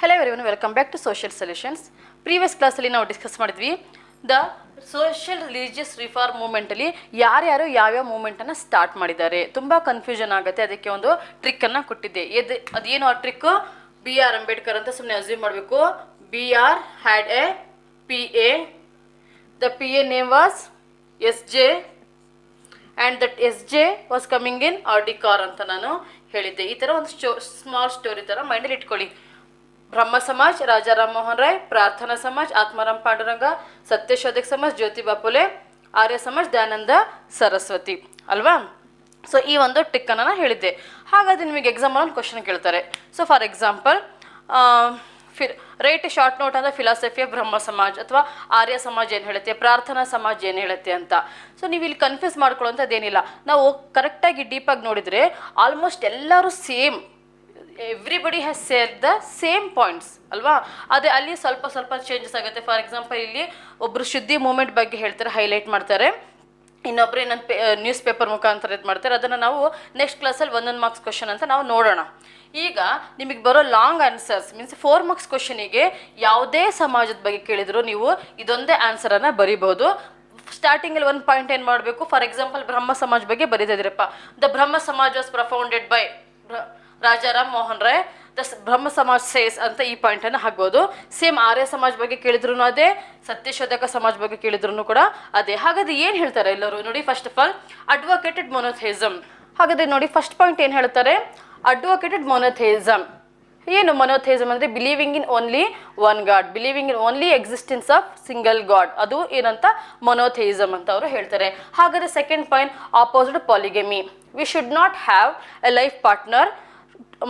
Hello everyone welcome back to social solutions previous ಕ್ಲಾಸಲ್ಲಿ ನಾವು discuss ಮಾಡಿದ್ವಿ ದ ಸೋಷಿಯಲ್ ರಿಲಿಜಿಯಸ್ ರಿಫಾರ್ಮ್ ಮೂಮೆಂಟಲ್ಲಿ ಯಾರ್ಯಾರು ಯಾವ್ಯಾವ ಮೂಮೆಂಟನ್ನು ಸ್ಟಾರ್ಟ್ ಮಾಡಿದ್ದಾರೆ. ತುಂಬ ಕನ್ಫ್ಯೂಷನ್ ಆಗುತ್ತೆ, ಅದಕ್ಕೆ ಒಂದು ಟ್ರಿಕ್ಕನ್ನು ಕೊಟ್ಟಿದ್ದೆ. ಎದು, ಅದೇನು ಆ ಟ್ರಿಕ್ಕು ಬಿ ಆರ್ ಅಂಬೇಡ್ಕರ್ ಅಂತ ಸುಮ್ಮನೆ ಅಸ್ಯೂಮ್ ಮಾಡಬೇಕು. B R had a P A the P A name was S J and that S J was coming in R D car ಅಂತ ನಾನು ಹೇಳಿದ್ದೆ. ಈ ಥರ ಒಂದು ಸ್ಟೋ ಸ್ಮಾಲ್ ಸ್ಟೋರಿ ಥರ ಮೈಂಡಲ್ಲಿ ಇಟ್ಕೊಳ್ಳಿ. ಬ್ರಹ್ಮ ಸಮಾಜ್ ರಾಜಾರಾಮ್ ಮೋಹನ್ ರಾಯ್, ಪ್ರಾರ್ಥನಾ ಸಮಾಜ್, ಆತ್ಮಾರಾಮ್ ಪಾಂಡುರಂಗ, ಸತ್ಯಶೋಧಕ್ ಸಮಾಜ್, ಜ್ಯೋತಿಬಾ ಫುಲೆ ಆರ್ಯ ಸಮಾಜ್, ದಯಾನಂದ ಸರಸ್ವತಿ. ಅಲ್ವಾ? ಸೊ ಈ ಒಂದು ಟಿಕ್ ಅನ್ನ ಹೇಳಿದ್ದೆ. ಹಾಗಾದ್ರೆ ನಿಮಗೆ ಎಕ್ಸಾಮಲ್ಲಿ ಒಂದು ಕ್ವಶನ್ ಕೇಳ್ತಾರೆ. ಸೊ ಫಾರ್ ಎಕ್ಸಾಂಪಲ್ ಫಿ ರೈಟ್ ಶಾರ್ಟ್ ನೋಟ್ ಅಂದ್ರೆ ಫಿಲಾಸಫಿ ಆಫ್ ಬ್ರಹ್ಮ ಸಮಾಜ್ ಅಥವಾ ಆರ್ಯ ಸಮಾಜ ಏನು ಹೇಳುತ್ತೆ, ಪ್ರಾರ್ಥನಾ ಸಮಾಜ ಏನು ಹೇಳುತ್ತೆ ಅಂತ. ಸೊ ನೀವು ಇಲ್ಲಿ ಕನ್ಫ್ಯೂಸ್ ಮಾಡ್ಕೊಳ್ಳೋಂಥದ್ದೇನಿಲ್ಲ ನಾವು ಕರೆಕ್ಟಾಗಿ ಡೀಪಾಗಿ ನೋಡಿದರೆ ಆಲ್ಮೋಸ್ಟ್ ಎಲ್ಲರೂ same everybody has share the same points ಅಲ್ವಾ? ಅದೇ ಅಲ್ಲಿ ಸ್ವಲ್ಪ ಸ್ವಲ್ಪ ಚೇಂಜಸ್ ಆಗುತ್ತೆ. ಫಾರ್ ಎಕ್ಸಾಂಪಲ್ ಇಲ್ಲಿ ಒಬ್ಬರು ಶುದ್ಧಿ ಮೂಮೆಂಟ್ ಬಗ್ಗೆ ಹೇಳ್ತಾರೆ ಹೈಲೈಟ್ ಮಾಡ್ತಾರೆ. ಇನ್ನೊಬ್ರು ಇನ್ನೊಂದು ಪೇ ನ್ಯೂಸ್ ಪೇಪರ್ ಮುಖಾಂತರ ಇದು ಮಾಡ್ತಾರೆ. ಅದನ್ನು ನಾವು ನೆಕ್ಸ್ಟ್ ಕ್ಲಾಸಲ್ಲಿ ಒಂದೊಂದು ಮಾರ್ಕ್ಸ್ ಕ್ವಶನ್ ಅಂತ ನಾವು ನೋಡೋಣ. ಈಗ ನಿಮಗೆ ಬರೋ long answers means four marks ಕ್ವಶನಿಗೆ ಯಾವುದೇ ಸಮಾಜದ ಬಗ್ಗೆ ಕೇಳಿದ್ರು ನೀವು ಇದೊಂದೇ ಆನ್ಸರನ್ನು ಬರಿಬೋದು. ಸ್ಟಾರ್ಟಿಂಗಲ್ಲಿ ಒಂದು ಪಾಯಿಂಟ್ ಏನು ಮಾಡಬೇಕು? ಫಾರ್ ಎಕ್ಸಾಂಪಲ್ ಬ್ರಹ್ಮ ಸಮಾಜ ಬಗ್ಗೆ ಬರೀತಾ the Brahmo Samaj was propounded by Rajaram Mohan Roy the Brahmo Samaj says ಅಂತ ಈ ಪಾಯಿಂಟನ್ನು ಹಾಕ್ಬೋದು. ಸೇಮ್ ಆರ್ಯ ಸಮಾಜ ಬಗ್ಗೆ ಕೇಳಿದ್ರು ಅದೇ, ಸತ್ಯಶೋಧಕ ಸಮಾಜ ಬಗ್ಗೆ ಕೇಳಿದ್ರು ಕೂಡ ಅದೇ. ಹಾಗಾದ್ರೆ ಏನು ಹೇಳ್ತಾರೆ ಎಲ್ಲರೂ? ನೋಡಿ first of all advocated monotheism ಹಾಗಾದ್ರೆ ನೋಡಿ ಫಸ್ಟ್ ಪಾಯಿಂಟ್ ಏನು ಹೇಳ್ತಾರೆ? ಅಡ್ವೊಕೇಟೆಡ್ ಮೊನೋಥೇಸಮ್ ಏನು ಮೊನೋಥೇಸಮ್ ಅಂದರೆ believing in only one god believing in only existence of single god ಅದು ಏನಂತ? ಮೊನೋಥೇಸಮ್ ಅಂತ ಅವರು ಹೇಳ್ತಾರೆ. ಹಾಗಾದ್ರೆ second point opposite polygamy we should not have a life partner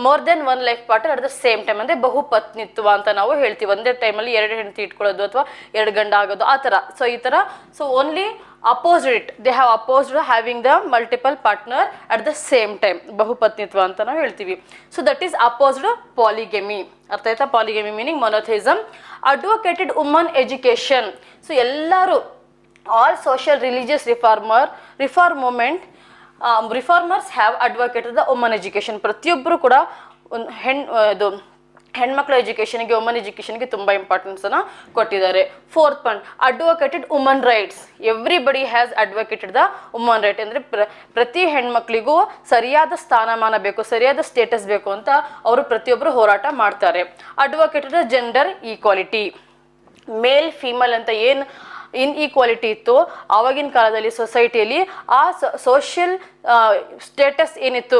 more than one life partner at the same time ಅಂದರೆ ಬಹುಪತ್ನಿತ್ವ ಅಂತ ನಾವು ಹೇಳ್ತೀವಿ. ಒಂದೇ ಟೈಮಲ್ಲಿ ಎರಡು ಹೆಂಡತಿ ಇಟ್ಕೊಳ್ಳೋದು ಅಥವಾ ಎರಡು ಗಂಡ ಆಗೋದು, ಆ ಥರ. ಸೊ ಈ ಥರ so only opposite they have opposed having the multiple partner at the same time ಬಹುಪತ್ನಿತ್ವ ಅಂತ ನಾವು ಹೇಳ್ತೀವಿ. So that is opposed polygamy ಅರ್ಥ ಆಯ್ತಾ? Polygamy meaning monotheism advocated woman education so ಎಲ್ಲರೂ all social religious reformer reform movement reformers have advocated the woman education ಪ್ರತಿಯೊಬ್ಬರು ಕೂಡ ಒಂದು ಹೆಣ್ ಇದು ಹೆಣ್ಮಕ್ಳ ಎಜುಕೇಷನ್ಗೆ ವುಮನ್ ಎಜುಕೇಷನ್ಗೆ ತುಂಬ ಇಂಪಾರ್ಟೆನ್ಸನ್ನು ಕೊಟ್ಟಿದ್ದಾರೆ. Fourth point advocated woman rights everybody has advocated the woman right ಅಂದರೆ ಪ್ರ, ಪ್ರತಿ ಹೆಣ್ಮಕ್ಳಿಗೂ ಸರಿಯಾದ ಸ್ಥಾನಮಾನ ಬೇಕು, ಸರಿಯಾದ ಸ್ಟೇಟಸ್ ಬೇಕು ಅಂತ ಅವರು ಪ್ರತಿಯೊಬ್ಬರು ಹೋರಾಟ ಮಾಡ್ತಾರೆ. Advocated gender equality male female ಅಂತ ಏನು ಇನ್ ಈಕ್ವಾಲಿಟಿ ಇತ್ತು. ಆವಾಗಿನ ಕಾಲದಲ್ಲಿ ಸೊಸೈಟಿಯಲ್ಲಿ ಆ ಸೋಷಿಯಲ್ ಸ್ಟೇಟಸ್ ಏನಿತ್ತು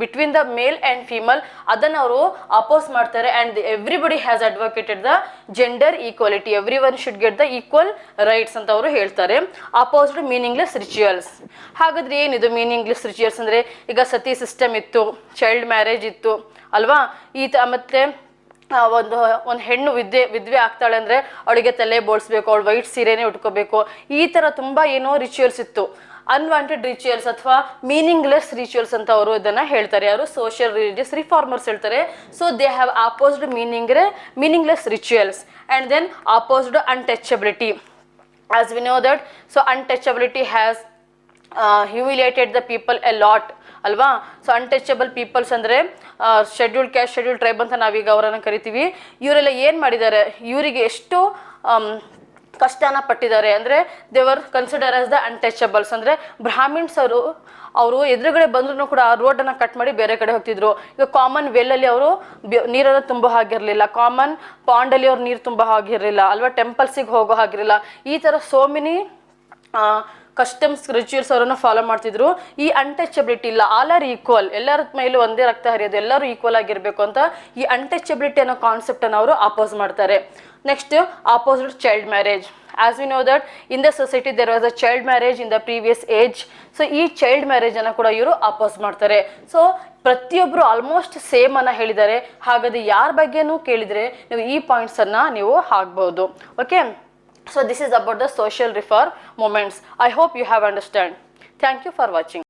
between the male and female ಅದನ್ನು ಅವರು ಅಪೋಸ್ ಮಾಡ್ತಾರೆ and everybody has advocated the gender equality every one should get the equal rights ಅಂತ ಅವರು ಹೇಳ್ತಾರೆ. ಅಪೋಸ್ಡ್ ಮೀನಿಂಗ್ಲೆಸ್ ರಿಚುವಲ್ಸ್ ಹಾಗಾದ್ರೆ ಏನಿದು ಮೀನಿಂಗ್ಲೆಸ್ ರಿಚುವಲ್ಸ್ ಅಂದರೆ ಈಗ ಸತಿ ಸಿಸ್ಟಮ್ ಇತ್ತು ಚೈಲ್ಡ್ ಮ್ಯಾರೇಜ್ ಇತ್ತು, ಅಲ್ವಾ? ಈ ತ ಮತ್ತು ಒಂದು ಒಂದು ಹೆಣ್ಣು ವಿದ್ಯೆ, ವಿದ್ವೆ ಆಗ್ತಾಳೆ ಅಂದರೆ ಅವಳಿಗೆ ತಲೆ ಬೋಳ್ಸ್ಬೇಕು, ಅವಳು ವೈಟ್ ಸೀರೆನೇ ಉಟ್ಕೋಬೇಕು. ಈ ಥರ ತುಂಬ ಏನೋ ರಿಚುವಲ್ಸ್ ಇತ್ತು. ಅನ್ವಾಂಟೆಡ್ ರಿಚುವಲ್ಸ್ ಅಥವಾ ಮೀನಿಂಗ್ಲೆಸ್ ರಿಚುವಲ್ಸ್ ಅಂತ ಅವರು ಇದನ್ನು ಹೇಳ್ತಾರೆ. ಯಾರು? ಸೋಷಿಯಲ್ ರಿಲಿಜಿಯಸ್ ರಿಫಾರ್ಮರ್ಸ್ ಹೇಳ್ತಾರೆ. So they have opposed meaning meaningless rituals and then opposed untouchability as we know that so untouchability has humiliated the people a lot ಅಲ್ವಾ? So untouchable peoples ಅಂದರೆ schedule caste schedule tribe ಅಂತ ನಾವೀಗ ಅವರನ್ನು ಕರಿತೀವಿ. ಇವರೆಲ್ಲ ಏನು ಮಾಡಿದ್ದಾರೆ? ಇವರಿಗೆ ಎಷ್ಟು ಕಷ್ಟನ ಪಟ್ಟಿದ್ದಾರೆ? ಅಂದರೆ ದೇವರ್ ಕನ್ಸಿಡರ್ ಆಸ್ ದ ಅನ್ಟಚಬಲ್ಸ್ ಅಂದರೆ, ಬ್ರಾಹ್ಮಿಣ್ಸ್ ಅವರು ಅವರು ಎದುರುಗಡೆ ಬಂದ್ರೂ ಕೂಡ ಆ ರೋಡನ್ನು ಕಟ್ ಮಾಡಿ ಬೇರೆ ಕಡೆ ಹೋಗ್ತಿದ್ರು. ಈಗ ಕಾಮನ್ ವೆಲ್ಲಲ್ಲಿ ಅವರು ನೀರನ್ನು ತುಂಬ ಹಾಗಿರಲಿಲ್ಲ. ಕಾಮನ್ ಪಾಂಡಲ್ಲಿ ಅವ್ರು ನೀರು ತುಂಬ ಹಾಗಿರಲಿಲ್ಲ. ಅಲ್ವಾ? ಟೆಂಪಲ್ಸಿಗೆ ಹೋಗೋ ಹಾಗಿರಲಿಲ್ಲ. ಈ ಥರ ಸೋ ಮೆನಿ ಕಸ್ಟಮ್ಸ್ ರಿಚುವಲ್ಸ್ ಅವರನ್ನು ಫಾಲೋ ಮಾಡ್ತಿದ್ರು. ಈ ಅನ್ಟಚಬಿಲಿಟಿ ಇಲ್ಲ. ಆಲ್ ಆರ್ ಈಕ್ವಲ್ ಎಲ್ಲರ ಮೇಲೂ ಒಂದೇ ರಕ್ತ ಹರಿಯೋದು ಎಲ್ಲರೂ ಈಕ್ವಲ್ ಆಗಿರಬೇಕು ಅಂತ ಈ ಅನ್ಟಚಬಿಲಿಟಿ ಅನ್ನೋ ಕಾನ್ಸೆಪ್ಟನ್ನು ಅವರು ಅಪೋಸ್ ಮಾಡ್ತಾರೆ. Next opposite child marriage as we know that in the society there was a child marriage in the previous age so ಈ ಚೈಲ್ಡ್ ಮ್ಯಾರೇಜನ್ನು ಕೂಡ ಇವರು ಅಪೋಸ್ ಮಾಡ್ತಾರೆ. ಸೊ ಪ್ರತಿಯೊಬ್ಬರು ಆಲ್ಮೋಸ್ಟ್ ಸೇಮ್ ಅನ್ನ ಹೇಳಿದ್ದಾರೆ. ಹಾಗಾದ್ರೆ ಯಾರ ಬಗ್ಗೆನೂ ಕೇಳಿದರೆ ನೀವು ಈ ಪಾಯಿಂಟ್ಸನ್ನು ನೀವು ಹಾಕ್ಬೋದು. Okay So this is about the social reform moments. I hope you have understood. Thank you for watching.